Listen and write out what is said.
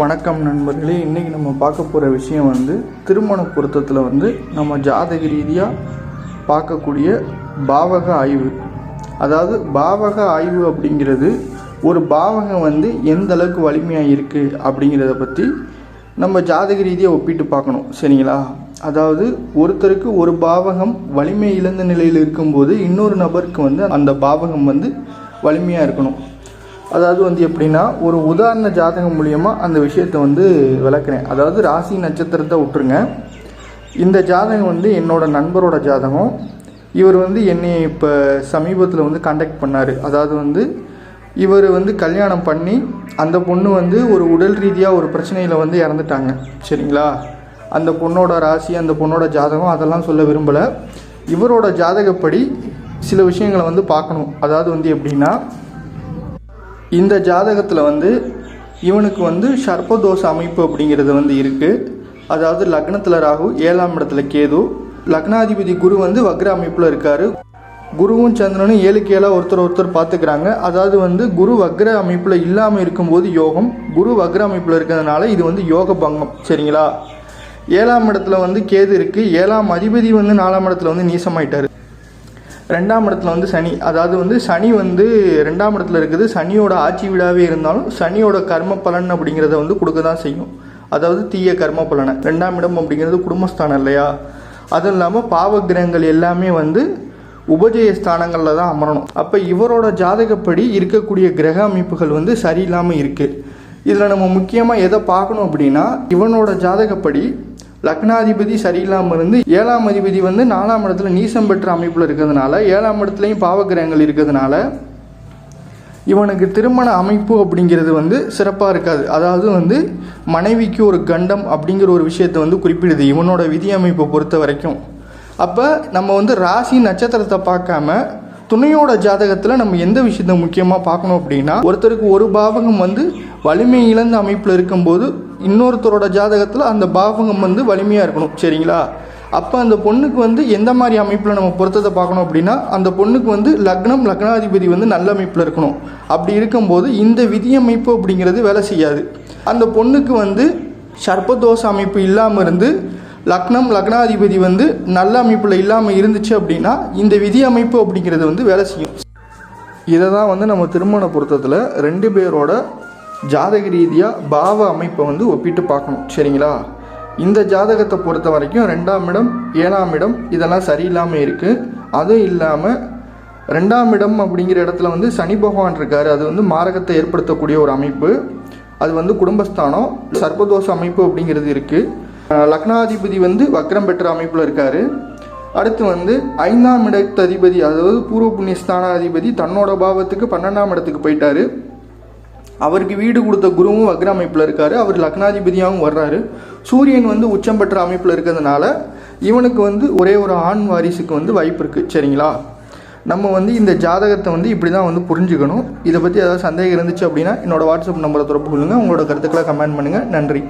வணக்கம் நண்பர்களே. இன்றைக்கி நம்ம பார்க்க போகிற விஷயம் வந்து திருமண பொருத்தத்தில் வந்து நம்ம ஜாதக ரீதியாக பார்க்கக்கூடிய பாவக ஆய்வு. அதாவது பாவக ஆய்வு அப்படிங்கிறது ஒரு பாவகம் வந்து எந்த அளவுக்கு வலிமையாக இருக்குது அப்படிங்கிறத பற்றி நம்ம ஜாதக ரீதியாக ஒப்பிட்டு பார்க்கணும். சரிங்களா? அதாவது ஒருத்தருக்கு ஒரு பாவகம் வலிமை இழந்த நிலையில் இருக்கும்போது இன்னொரு நபருக்கு வந்து அந்த பாவகம் வந்து வலிமையாக இருக்கணும். அதாவது வந்து எப்படின்னா ஒரு உதாரண ஜாதகம் மூலியமாக அந்த விஷயத்தை வந்து விளக்குறேன். அதாவது ராசி நட்சத்திரத்தை விட்டுருங்க. இந்த ஜாதகம் வந்து என்னோட நண்பரோட ஜாதகம். இவர் வந்து என்னை இப்போ சமீபத்தில் வந்து காண்டாக்ட் பண்ணார். அதாவது வந்து இவர் வந்து கல்யாணம் பண்ணி அந்த பொண்ணு வந்து ஒரு உடல் ரீதியாக ஒரு பிரச்சனையில் வந்து இறந்துட்டாங்க. சரிங்களா? அந்த பொண்ணோட ராசி அந்த பொண்ணோட ஜாதகம் அதெல்லாம் சொல்ல விரும்பலை. இவரோட ஜாதகப்படி சில விஷயங்களை வந்து பார்க்கணும். அதாவது வந்து எப்படின்னா இந்த ஜாதகத்தில் வந்து இவனுக்கு வந்து சர்ப்பதோஷ அமைப்பு அப்படிங்கிறது வந்து இருக்குது அதாவது லக்னத்தில் ராகு ஏழாம் இடத்துல கேது. லக்னாதிபதி குரு வந்து வக்ர அமைப்பில் இருக்கார். குருவும் சந்திரனும் ஏழுக்கு ஏழாக ஒருத்தர் ஒருத்தர் பார்த்துக்கிறாங்க. அதாவது வந்து குரு வக்ர அமைப்பில் இல்லாமல் இருக்கும்போது யோகம் குரு வக்ர அமைப்பில் இருக்கிறதுனால இது வந்து யோக பங்கம் சரிங்களா? ஏழாம் இடத்துல வந்து கேது இருக்குது ஏழாம் அதிபதி வந்து நாலாம் இடத்துல வந்து நீசமாயிட்டார். ரெண்டாம் இடத்துல வந்து சனி அதாவது வந்து சனி வந்து ரெண்டாம் இடத்துல இருக்குது. சனியோட ஆட்சி விழாவே இருந்தாலும் சனியோட கர்ம பலன் அப்படிங்கிறத வந்து கொடுக்க தான் செய்யும். அதாவது தீய கர்ம பலனை. ரெண்டாம் இடம் அப்படிங்கிறது குடும்பஸ்தானம் இல்லையா? அதுவும் இல்லாமல் பாவகிரகங்கள் எல்லாமே வந்து உபஜய ஸ்தானங்களில் தான் அமரணும். அப்போ இவரோட ஜாதகப்படி இருக்கக்கூடிய கிரக அமைப்புகள் வந்து சரியில்லாமல் இருக்குது இதில் நம்ம முக்கியமாக எதை பார்க்கணும் அப்படின்னா இவனோட ஜாதகப்படி லக்னாதிபதி சரியில்லாமல் இருந்து ஏழாம் அதிபதி வந்து நாலாம் இடத்துல நீசம் பெற்ற அமைப்பில் இருக்கிறதுனால ஏழாம் இடத்துலையும் பாவகிரகங்கள் இருக்கிறதுனால இவனுக்கு திருமண அமைப்பு அப்படிங்கிறது வந்து சிறப்பாக இருக்காது. அதாவது வந்து மனைவிக்கு ஒரு கண்டம் அப்படிங்கிற ஒரு விஷயத்தை வந்து குறிப்பிடுது. இவனோட விதி அமைப்பை பொறுத்த வரைக்கும். அப்போ நம்ம வந்து ராசி நட்சத்திரத்தை பார்க்காம துணையோட ஜாதகத்தில் நம்ம எந்த விஷயத்த முக்கியமாக பார்க்கணும் அப்படின்னா ஒருத்தருக்கு ஒரு பாவகம் வந்து வலிமை இழந்த அமைப்பில் இருக்கும்போது இன்னொருத்தரோட ஜாதகத்தில் அந்த பாவகம் வந்து வலிமையாக இருக்கணும் சரிங்களா? அப்போ அந்த பொண்ணுக்கு வந்து எந்த மாதிரி அமைப்பில் நம்ம பொருத்தத்தை பார்க்கணும் அப்படின்னா அந்த பொண்ணுக்கு வந்து லக்னம் லக்னாதிபதி வந்து நல்ல அமைப்பில் இருக்கணும். அப்படி இருக்கும்போது இந்த விதி அமைப்பு அப்படிங்கிறது வேலை செய்யாது. அந்த பொண்ணுக்கு வந்து சர்ப்பதோஷ அமைப்பு இல்லாமல் இருந்து லக்னம் லக்னாதிபதி வந்து நல்ல அமைப்பில் இல்லாமல் இருந்துச்சு அப்படின்னா இந்த விதி அமைப்பு அப்படிங்கிறது வந்து வேலை செய்யும். இதை தான் வந்து நம்ம திருமண பொருத்தத்தில் ரெண்டு பேரோட ஜாதக ரீதியாக பாவ அமைப்பை வந்து ஒப்பிட்டு பார்க்கணும். சரிங்களா? இந்த ஜாதகத்தை பொறுத்த வரைக்கும் ரெண்டாம் இடம் ஏழாம் இடம் இதெல்லாம் சரியில்லாமல் இருக்குது அதுவும் இல்லாமல் ரெண்டாம் இடம் அப்படிங்கிற இடத்துல வந்து சனி பகவான் இருக்கார். அது வந்து மாரகத்தை ஏற்படுத்தக்கூடிய ஒரு அமைப்பு. அது வந்து குடும்பஸ்தானம் சர்ப்பதோஷ அமைப்பு அப்படிங்கிறது இருக்குது லக்னாதிபதி வந்து வக்ரம் பெற்ற அமைப்பில் இருக்கார். அடுத்து வந்து ஐந்தாம் இடத்து அதிபதி அதாவது பூர்வ புண்ணிய அதிபதி தன்னோட பாவத்துக்கு பன்னெண்டாம் இடத்துக்கு போயிட்டாரு. அவருக்கு வீடு கொடுத்த குருவும் வக்ர அமைப்பில் இருக்கார். அவர் லக்னாதிபதியாகவும் வர்றாரு. சூரியன் வந்து உச்சம் பெற்ற அமைப்பில் இருக்கிறதுனால இவனுக்கு வந்து ஒரே ஒரு ஆண் வாரிசுக்கு வந்து வாய்ப்பு இருக்குது சரிங்களா? நம்ம வந்து இந்த ஜாதகத்தை வந்து இப்படி தான் வந்து புரிஞ்சுக்கணும். இதை பற்றி ஏதாவது சந்தேகம் இருந்துச்சு அப்படின்னா என்னோடய வாட்ஸ்அப் நம்பரை தொடர்பு கொள்ளுங்கள் உங்களோட கருத்துக்களை கமெண்ட் பண்ணுங்கள் நன்றி.